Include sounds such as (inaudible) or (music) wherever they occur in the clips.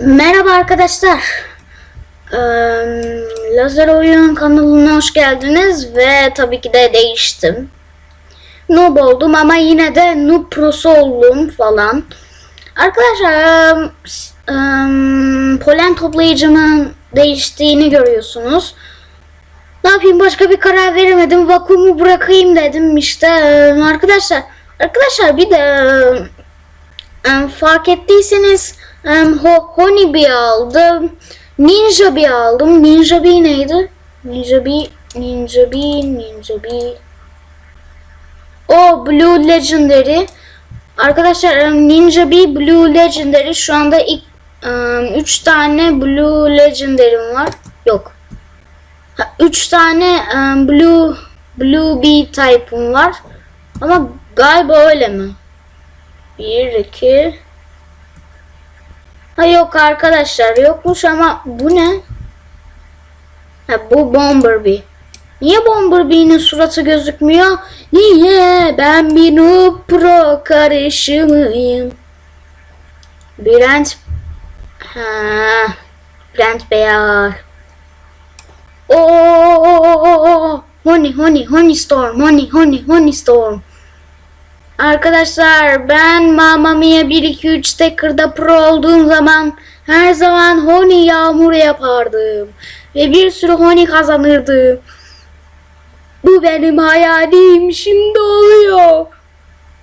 Merhaba arkadaşlar. Ee, Lazer Oyun kanalına hoş geldiniz ve tabii ki de değiştim. Noob oldum ama yine de Noob Pro'su oldum falan. Arkadaşlar s- em, polen toplayıcımın değiştiğini görüyorsunuz. Ne yapayım başka bir karar veremedim. Vakumu bırakayım dedim işte. Arkadaşlar arkadaşlar bir de Em, fark ettiyseniz em, ho, Honeybee aldım. Ninja Bee aldım. Ninja Bee neydi? Ninja Bee, Ninja Bee, Ninja Bee. O Blue Legendary. Arkadaşlar em, Ninja Bee Blue Legendary şu anda ilk 3 tane Blue Legendary'm var. Yok. 3 tane em, Blue Blue Bee type'ım var. Ama galiba öyle mi? 1 2 Ha yok arkadaşlar yokmuş ama bu ne? Ha bu Bomberbee. Niye Bomberbee'nin suratı gözükmüyor? Niye? Ben bir noob pro karışımıyım. Brent Ha Brent Beyar. Oo, Honey, honey, honey storm, honey, honey, honey storm. Arkadaşlar ben Mamma Mia 1 2 3 Sticker'da pro olduğum zaman her zaman Honey yağmur yapardım. Ve bir sürü Honey kazanırdım. Bu benim hayalim şimdi oluyor.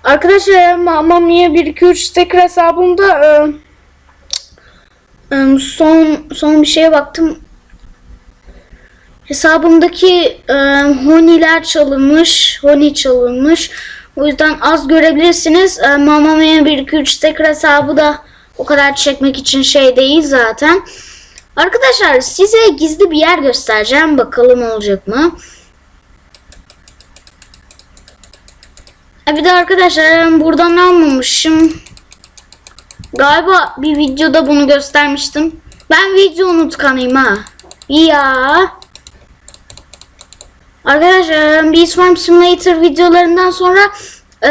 Arkadaşlar Mamma Mia 1 2 3 Sticker hesabımda e, e, son son bir şeye baktım. Hesabımdaki e, honiler çalınmış. Honi çalınmış. O yüzden az görebilirsiniz. E, Mamma Mia 1 2 3 tekrar hesabı da o kadar çekmek için şey değil zaten. Arkadaşlar size gizli bir yer göstereceğim. Bakalım olacak mı? E, bir de arkadaşlar buradan almamışım. Galiba bir videoda bunu göstermiştim. Ben video unutkanıyım ha. Ya. Arkadaşlar Beast Farm Simulator videolarından sonra e,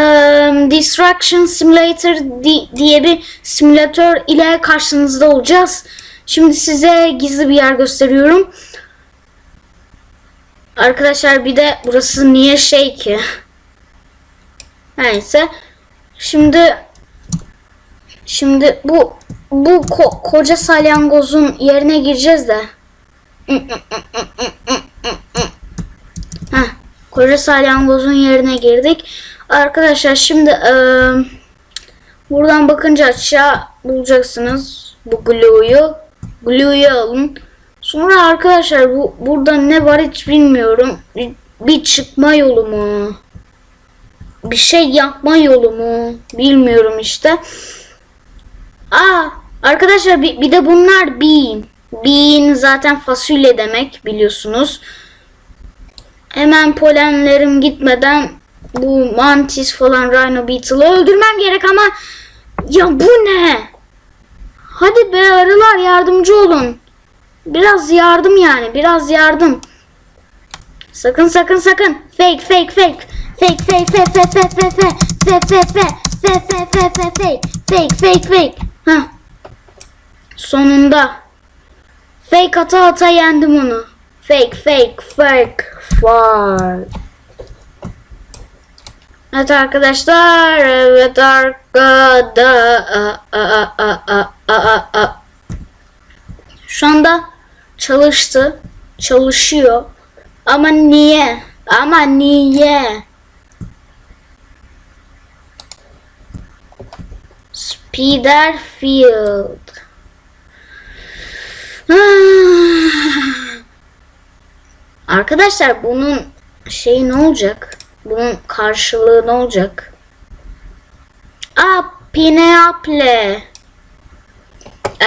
Destruction Simulator di- diye bir simülatör ile karşınızda olacağız. Şimdi size gizli bir yer gösteriyorum. Arkadaşlar bir de burası niye şey ki? Neyse. Şimdi şimdi bu bu ko- koca salyangozun yerine gireceğiz de. Koca salyangozun yerine girdik. Arkadaşlar şimdi eee, buradan bakınca aşağı bulacaksınız bu glue'yu. Glue'yu alın. Sonra arkadaşlar bu burada ne var hiç bilmiyorum. Bir çıkma yolu mu? Bir şey yapma yolu mu? Bilmiyorum işte. Aa arkadaşlar bir, bir de bunlar bean. Bean zaten fasulye demek biliyorsunuz. Hemen polenlerim gitmeden bu mantis falan rhino beetle'ı öldürmem gerek ama ya bu ne? Hadi be arılar yardımcı olun. Biraz yardım yani biraz yardım. Sakın sakın sakın. Fake fake fake. Fake fake fake fake fake fake fake fake fake fake fake fake fake fake fake fake fake Heh. Sonunda. Fake ata ata yendim onu. Fake fake fake fake. Evet arkadaşlar. Evet arkadaşlar. Şu anda çalıştı. Çalışıyor. Ama niye? Ama niye? Spiderfield. Arkadaşlar bunun şey ne olacak? Bunun karşılığı ne olacak? Aa, Pineapple.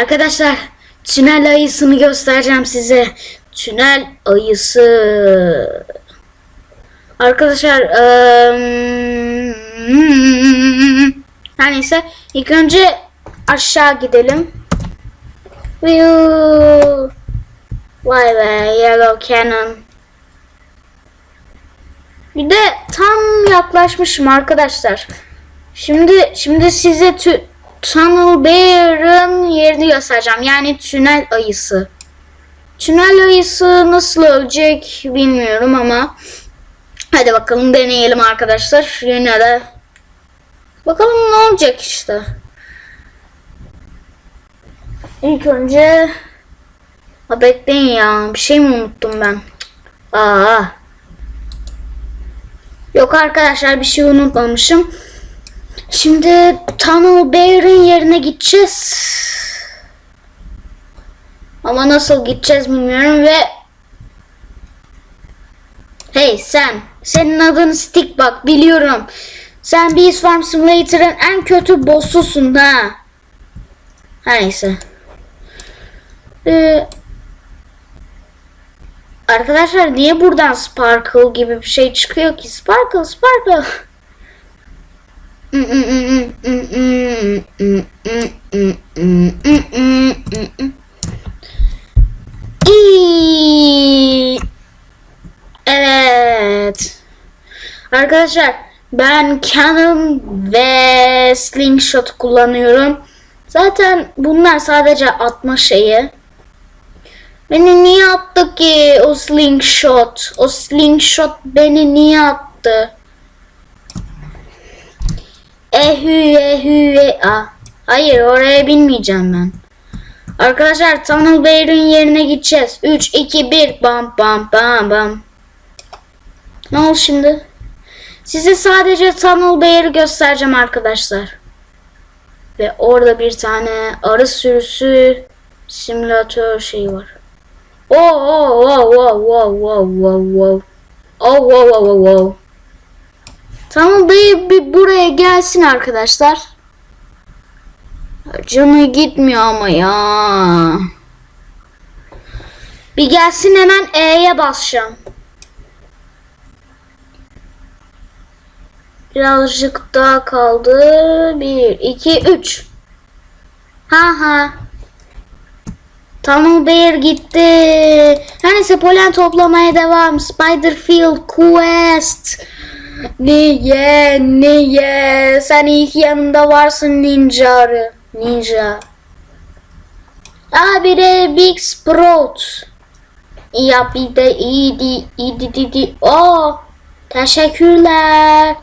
Arkadaşlar tünel ayısını göstereceğim size. Tünel ayısı. Arkadaşlar eee, her neyse ilk önce aşağı gidelim. Vay be Yellow Cannon. Bir de tam yaklaşmışım arkadaşlar. Şimdi şimdi size tü, Tunnel Bear'ın yerini göstereceğim. Yani tünel ayısı. Tünel ayısı nasıl ölecek bilmiyorum ama hadi bakalım deneyelim arkadaşlar. Yine de bakalım ne olacak işte. İlk önce ha bekleyin ya bir şey mi unuttum ben? Aa. Yok arkadaşlar bir şey unutmamışım. Şimdi Tunnel Bear'ın yerine gideceğiz. Ama nasıl gideceğiz bilmiyorum ve Hey sen, senin adın Stick bak biliyorum. Sen Beast Farm Simulator'ın en kötü boss'usun ha. Her neyse. Ee, arkadaşlar niye buradan Sparkle gibi bir şey çıkıyor ki? Sparkle, Sparkle. Evet. Arkadaşlar ben Canon ve Slingshot kullanıyorum. Zaten bunlar sadece atma şeyi. Beni niye attı ki o slingshot? O slingshot beni niye attı? Ehü ehü e a. Hayır oraya binmeyeceğim ben. Arkadaşlar Tunnel Bear'ın yerine gideceğiz. 3, 2, 1 bam bam bam bam. Ne oldu şimdi? Size sadece Tunnel Bear'ı göstereceğim arkadaşlar. Ve orada bir tane arı sürüsü simülatör şeyi var. Oh oh oh oh oh oh oh oh. Oh oh oh oh oh. Tunnel Bear bir buraya gelsin arkadaşlar. Canı gitmiyor ama ya. Bir gelsin hemen E'ye basacağım. Birazcık daha kaldı. Bir, iki, üç. Ha ha. Tunnel Bear gitti. Her neyse polen toplamaya devam. Spiderfield Quest. Niye? Niye? Sen ilk yanında varsın ninja arı. Ninja. Aa bir de Big Sprout. Ya bir de iyiydi, iyiydi, iyiydi. Oh, teşekkürler.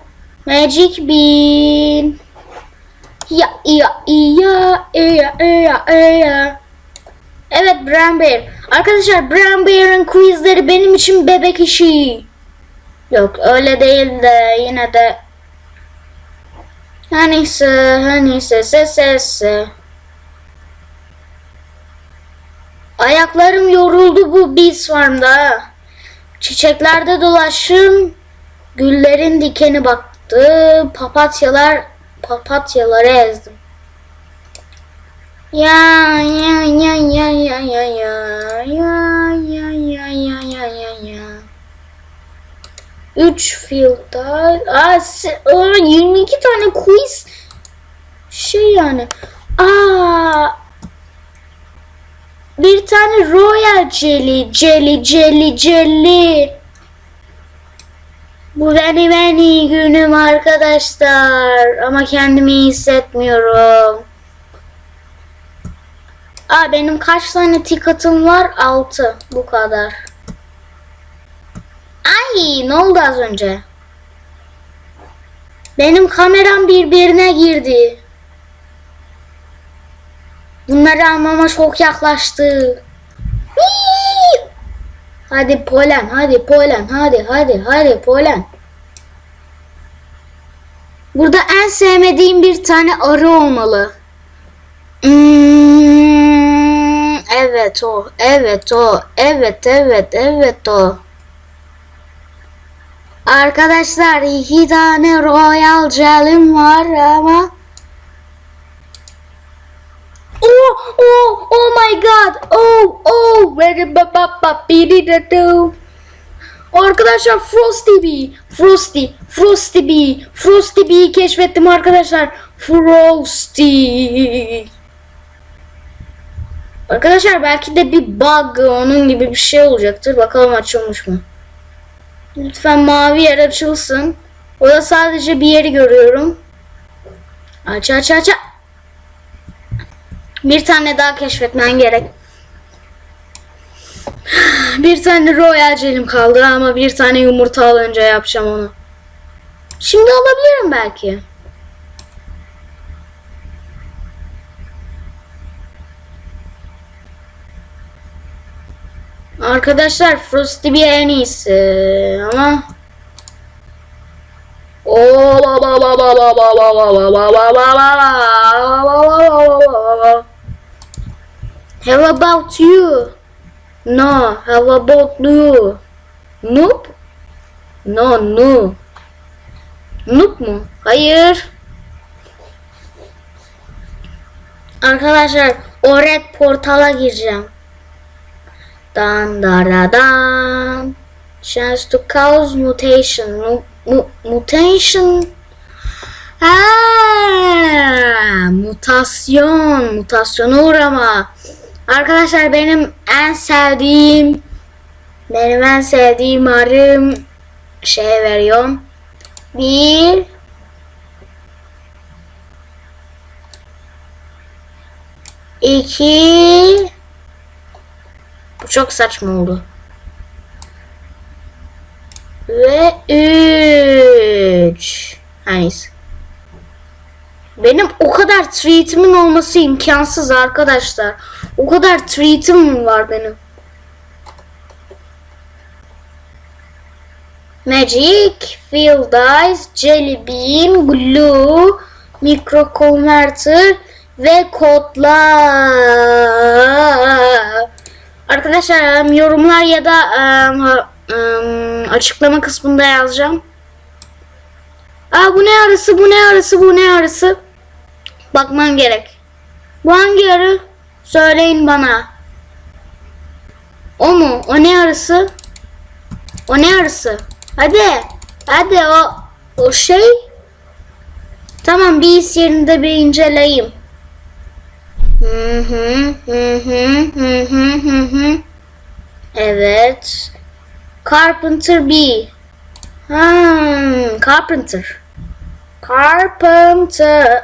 Magic Bean. Ya, ya, ya, ya, ya, ya. Evet Brown Bear. Arkadaşlar Brown Bear'ın quizleri benim için bebek işi. Yok öyle değil de yine de her neyse, her neyse, ses ses. Ayaklarım yoruldu bu Beast Farm'da. Çiçeklerde dolaşım, güllerin dikeni baktı, papatyalar, papatyaları ezdim. Ya ya ya ya ya ya ya ya ya ya ya ya ya ya 3 field'da Aa, se- aa, 22 tane quiz şey yani Aa bir tane royal jelly jelly jelly jelly bu benim en iyi günüm arkadaşlar ama kendimi iyi hissetmiyorum Aa benim kaç tane ticket'ım var? 6 bu kadar Ay ne oldu az önce? Benim kameram birbirine girdi. Bunları almama çok yaklaştı. Hadi polen, hadi polen, hadi, hadi, hadi polen. Burada en sevmediğim bir tane arı olmalı. Hmm, evet o, evet o, evet, evet, evet o. Arkadaşlar iki tane Royal Jel'im var ama Oh oh oh my god. Oh oh Arkadaşlar Frosty Bee. Frosty Frosty Bee. Frosty Bee'yi keşfettim arkadaşlar. Frosty Arkadaşlar belki de bir bug onun gibi bir şey olacaktır bakalım açılmış mı Lütfen mavi yer açılsın. O da sadece bir yeri görüyorum. Aç aç. aç. Bir tane daha keşfetmen gerek. Bir tane royal jelim kaldı ama bir tane yumurta alınca yapacağım onu. Şimdi alabilirim belki. Arkadaşlar Frosty bir en iyisi ama How about you? No, how about you? Noob? No, no. Noob mu? Hayır. Arkadaşlar o red portala gireceğim. Dan da da dan. Chance to cause mutation. Mu, mu- mutation. Ha, mutasyon. Mutasyona uğrama. Arkadaşlar benim en sevdiğim benim en sevdiğim arım şey veriyorum. Bir iki bu çok saçma oldu. Ve üç. Her neyse. Benim o kadar treatimin olması imkansız arkadaşlar. O kadar treatim var benim. Magic, Field Eyes, Jelly Bean, Glue, Micro Converter ve kodlar. Arkadaşlar yorumlar ya da açıklama kısmında yazacağım. Aa bu ne arası bu ne arası bu ne arası? Bakmam gerek. Bu hangi arı? Söyleyin bana. O mu? O ne arısı? O ne arısı? Hadi. Hadi o o şey. Tamam bir yerinde bir inceleyeyim. Hı hı hı hı. Evet. Carpenter B. Hmm, Carpenter. Carpenter.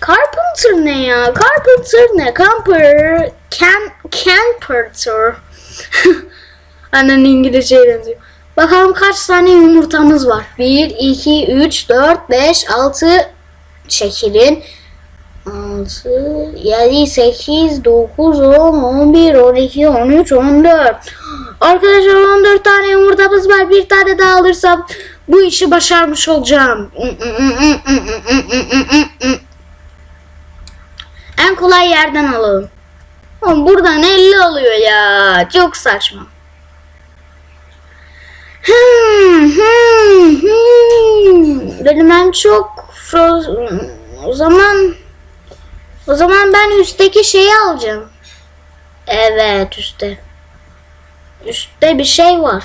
Carpenter ne ya? Carpenter ne? Camper. Can, Camperter. (laughs) Annen İngilizceye benziyor. Bakalım kaç tane yumurtamız var? 1, 2, 3, 4, 5, 6 çekilin. 6, 7, 8, 9, 10, 11, 12, 13, 14. Arkadaşlar 14 tane yumurtamız var. Bir tane daha alırsam bu işi başarmış olacağım. En kolay yerden alalım. Oğlum buradan 50 oluyor ya. Çok saçma. Hmm, hmm, hmm. Benim en çok O zaman... O zaman ben üstteki şeyi alacağım. Evet üstte. Üstte bir şey var.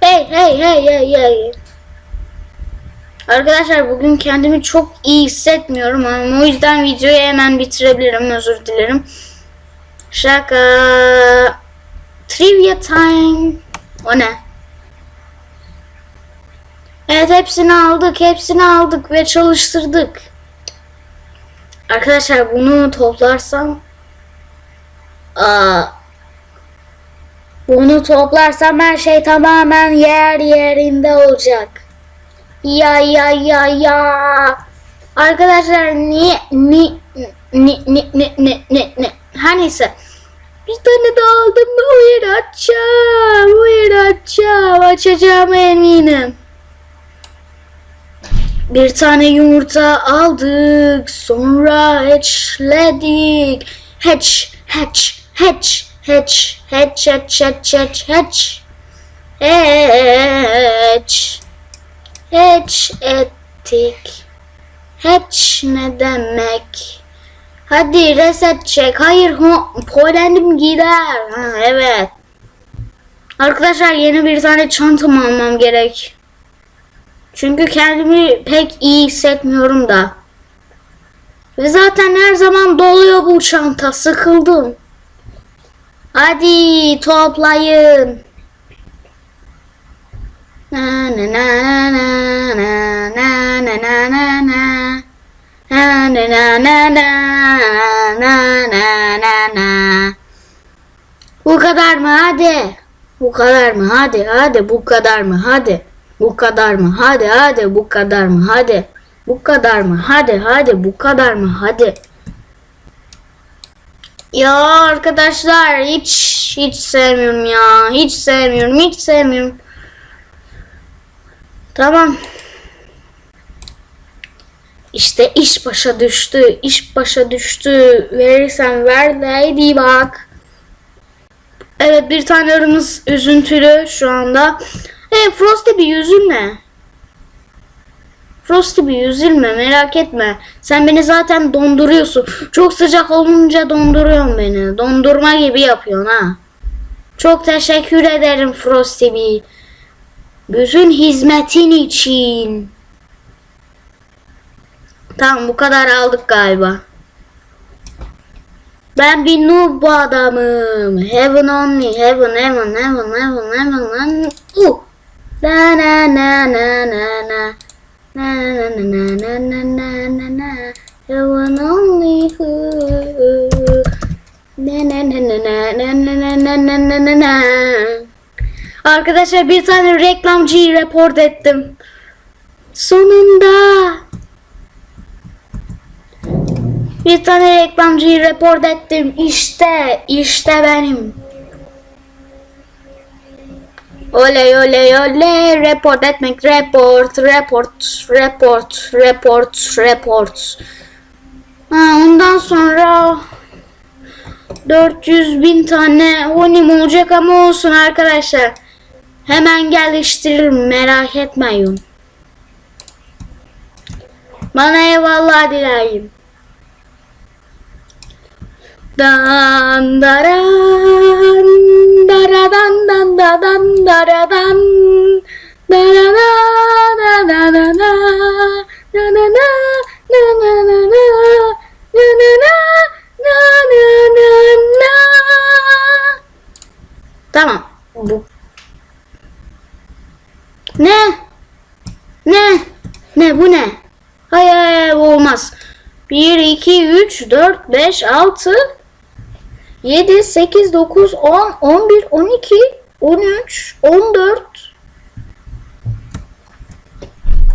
Hey hey hey hey hey. Arkadaşlar bugün kendimi çok iyi hissetmiyorum ama o yüzden videoyu hemen bitirebilirim. Özür dilerim. Şaka. Trivia time. O ne? Evet hepsini aldık. Hepsini aldık ve çalıştırdık. Arkadaşlar bunu toplarsam aa, bunu toplarsam her şey tamamen yer yerinde olacak. Ya ya ya ya. Arkadaşlar niye ni ni ni ni ni ni, ni. her neyse. Bir tane daha aldım mı hayır açacağım. Hayır açacağım. Açacağım eminim. Bir tane yumurta aldık. Sonra hatchledik. Hatch, hatch, hatch, hatch, hatch, hatch, hatch, hatch, hatch. Hatch. Hatch ettik. Hatch ne demek? Hadi reset çek. Hayır polendim gider. Ha, evet. Arkadaşlar yeni bir tane çantam almam gerek. Çünkü kendimi pek iyi hissetmiyorum da. Ve zaten her zaman doluyor bu çanta. Sıkıldım. Hadi toplayın. Na na na na na na na na na na. Kadar mı hadi? Bu kadar mı hadi hadi bu kadar mı hadi? Bu kadar mı hadi hadi bu kadar mı hadi? Bu kadar mı hadi hadi bu kadar mı hadi? Ya arkadaşlar hiç hiç sevmiyorum ya. Hiç sevmiyorum. Hiç sevmiyorum. Tamam. İşte iş başa düştü. iş başa düştü. Verirsen ver de haydi bak. Evet bir tane arımız üzüntülü şu anda. Hey Frosty bir üzülme. Frosty bir üzülme merak etme. Sen beni zaten donduruyorsun. Çok sıcak olunca donduruyorsun beni. Dondurma gibi yapıyorsun ha. Çok teşekkür ederim Frosty bir. Bütün hizmetin için. Tamam bu kadar aldık galiba. Ben bir noob adamım. Heaven only, heaven, heaven, heaven, heaven, heaven, heaven. Uh. Na na na na na na. Na na na na na na na na na. Heaven only. uh. Na na na na na na na na na na na na. Arkadaşlar bir tane reklamcıyı report ettim. Sonunda. Bir tane reklamcıyı report ettim. İşte, işte benim. Oley oley oley. Report etmek. Report, report, report, report, report. Ha, ondan sonra 400 bin tane honim olacak ama olsun arkadaşlar. Hemen geliştiririm merak etmeyin. Bana eyvallah dileyin. Dan daran daradan dan dadan daradan darana da da da da na na na na na na na na na na na na na na Tamam. Bu. Ne? Ne? Ne bu ne? Hayır, olmaz. 1, 2, 3, 4, 5, 6, 7, 8, 9, 10, 11, 12, 13, 14.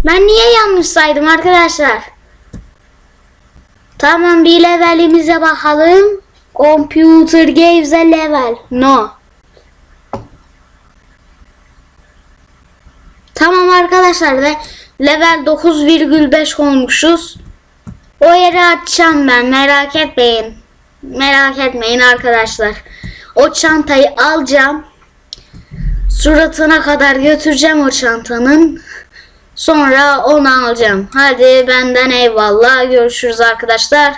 Ben niye yanlış saydım arkadaşlar? Tamam bir levelimize bakalım. Computer gives a level. No. Tamam arkadaşlar ve level 9,5 olmuşuz. O yeri açacağım ben merak etmeyin. Merak etmeyin arkadaşlar. O çantayı alacağım. Suratına kadar götüreceğim o çantanın. Sonra onu alacağım. Hadi benden eyvallah. Görüşürüz arkadaşlar.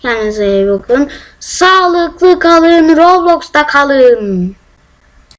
Kendinize iyi bakın. Sağlıklı kalın. Roblox'ta kalın.